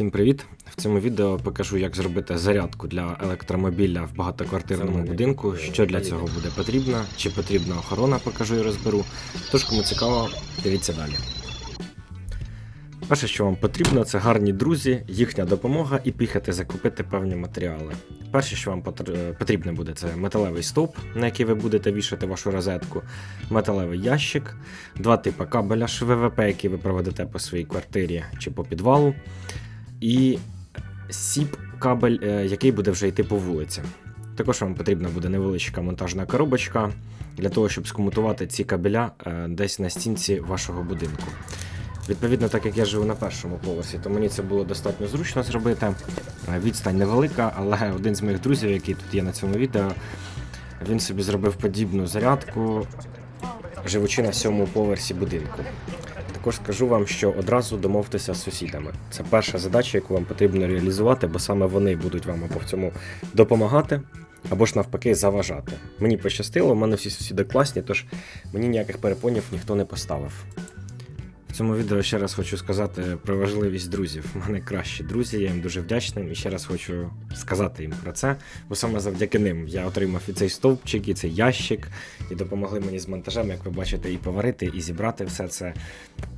Всім привіт! В цьому відео покажу, як зробити зарядку для електромобіля в багатоквартирному будинку. Що для цього буде потрібно, чи потрібна охорона, покажу і розберу. Тож, кому цікаво, дивіться далі. Перше, що вам потрібно, це гарні друзі, їхня допомога і піхати закупити певні матеріали. Перше, що вам е, потрібно буде, це металевий стовп, на який ви будете вішати вашу розетку, металевий ящик, два типи кабеля ШВВП, які ви проведете по своїй квартирі чи по підвалу, і сіп кабель, е, який буде вже йти по вулиці. Також вам потрібна буде невеличка монтажна коробочка для того, щоб скомутувати ці кабеля е, десь на стінці вашого будинку. Відповідно, так як я живу на першому поверсі, то мені це було достатньо зручно зробити. Е, Відстань невелика, але один з моїх друзів, який тут є на цьому відео, він собі зробив подібну зарядку, живучи на сьомому поверсі будинку. Також скажу вам, що одразу домовтеся з сусідами. Це перша задача, яку вам потрібно реалізувати, бо саме вони будуть вам або в цьому допомагати, або ж навпаки заважати. Мені пощастило, в мене всі сусіди класні, тож мені ніяких перепонів ніхто не поставив. Цьому відео ще раз хочу сказати про важливість друзів. У мене кращі друзі, я їм дуже вдячний. І ще раз хочу сказати їм про це, бо саме завдяки ним я отримав і цей стовпчик, і цей ящик, і допомогли мені з монтажем, як ви бачите, і поварити, і зібрати все це.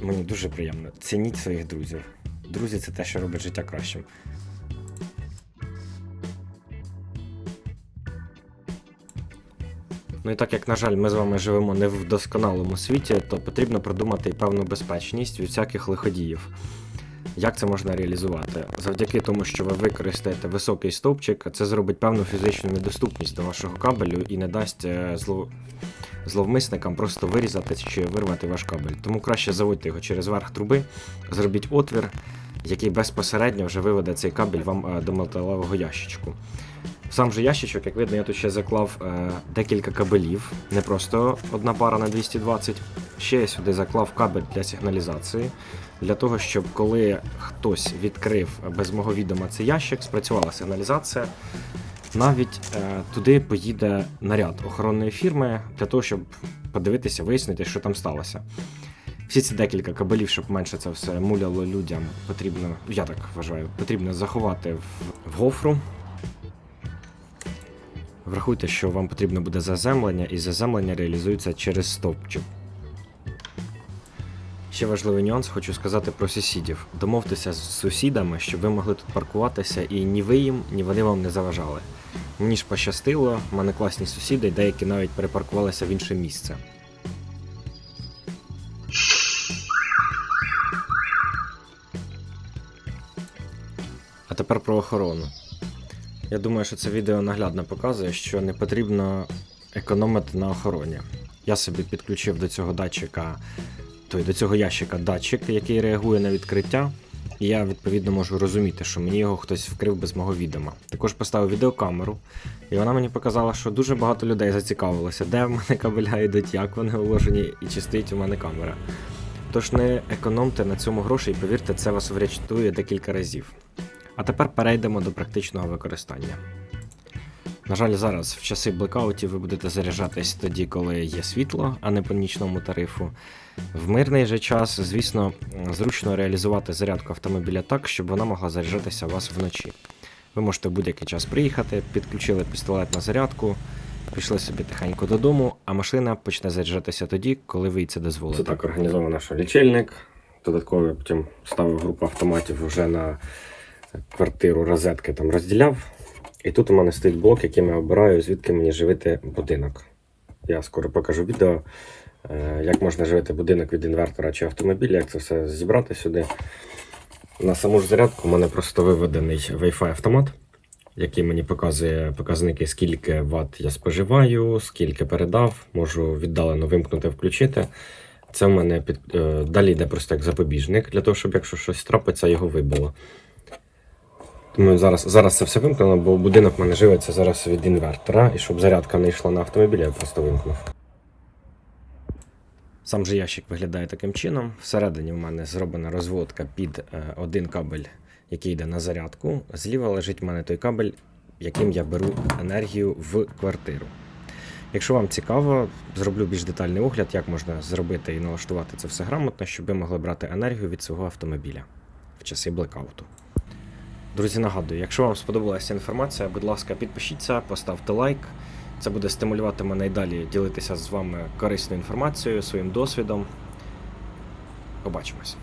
Мені дуже приємно. Цініть своїх друзів. Друзі, це те, що робить життя кращим. Ну і так як, на жаль, ми з вами живемо не в досконалому світі, то потрібно продумати і певну безпечність від всяких лиходіїв. Як це можна реалізувати? Завдяки тому, що ви використаєте високий стовпчик, це зробить певну фізичну недоступність до вашого кабелю і не дасть е, зло... зловмисникам просто вирізати чи вирвати ваш кабель. Тому краще заводьте його через верх труби, зробіть отвір, який безпосередньо вже виведе цей кабель вам е, до металевого ящичку. Сам же ящичок, як видно, я тут ще заклав е, декілька кабелів, не просто одна пара на 220. Ще я сюди заклав кабель для сигналізації, для того, щоб коли хтось відкрив без мого відома цей ящик, спрацювала сигналізація. Навіть е, туди поїде наряд охоронної фірми для того, щоб подивитися, вияснити, що там сталося. Всі ці декілька кабелів, щоб менше це все муляло людям, потрібно, я так вважаю, потрібно заховати в, в гофру. Врахуйте, що вам потрібно буде заземлення, і заземлення реалізується через стовпчик. Ще важливий нюанс хочу сказати про сусідів. Домовтеся з сусідами, щоб ви могли тут паркуватися, і ні ви їм, ні вони вам не заважали. Мені ж пощастило, в мене класні сусіди, деякі навіть перепаркувалися в інше місце. А тепер про охорону. Я думаю, що це відео наглядно показує, що не потрібно економити на охороні. Я собі підключив до цього датчика, той до цього ящика датчик, який реагує на відкриття. І я відповідно можу розуміти, що мені його хтось вкрив без мого відома. Також поставив відеокамеру, і вона мені показала, що дуже багато людей зацікавилося, де в мене кабеля йдуть, як вони уложені і чи стоїть у мене камера. Тож не економте на цьому гроші і повірте, це вас врятує декілька разів. А тепер перейдемо до практичного використання. На жаль, зараз в часи блекаутів ви будете заряджатись тоді, коли є світло, а не по нічному тарифу. В мирний же час, звісно, зручно реалізувати зарядку автомобіля так, щоб вона могла заряджатися у вас вночі. Ви можете будь-який час приїхати, підключили пістолет на зарядку, пішли собі тихенько додому, а машина почне заряджатися тоді, коли ви це дозволите. Це так організовано, що лічильник. Додатково потім ставив групу автоматів вже на квартиру розетки там розділяв. І тут у мене стоїть блок, яким я обираю, звідки мені живити будинок. Я скоро покажу відео, е, як можна живити будинок від інвертора чи автомобіля, як це все зібрати сюди. На саму ж зарядку у мене просто виведений Wi-Fi автомат, який мені показує показники, скільки Вт я споживаю, скільки передав, можу віддалено вимкнути, включити. Це в мене під, е, далі йде просто як запобіжник, для того, щоб якщо щось трапиться, його вибило. Тому зараз, зараз це все вимкнено, бо будинок в мене живиться зараз від інвертора, і щоб зарядка не йшла на автомобіль, я просто вимкнув. Сам же ящик виглядає таким чином. Всередині в мене зроблена розводка під е, один кабель, який йде на зарядку. Зліва лежить в мене той кабель, яким я беру енергію в квартиру. Якщо вам цікаво, зроблю більш детальний огляд, як можна зробити і налаштувати це все грамотно, щоб ви могли брати енергію від свого автомобіля в часи блекауту. Друзі, нагадую, якщо вам сподобалася інформація, будь ласка, підпишіться, поставте лайк. Це буде стимулювати мене і далі ділитися з вами корисною інформацією, своїм досвідом. Побачимось.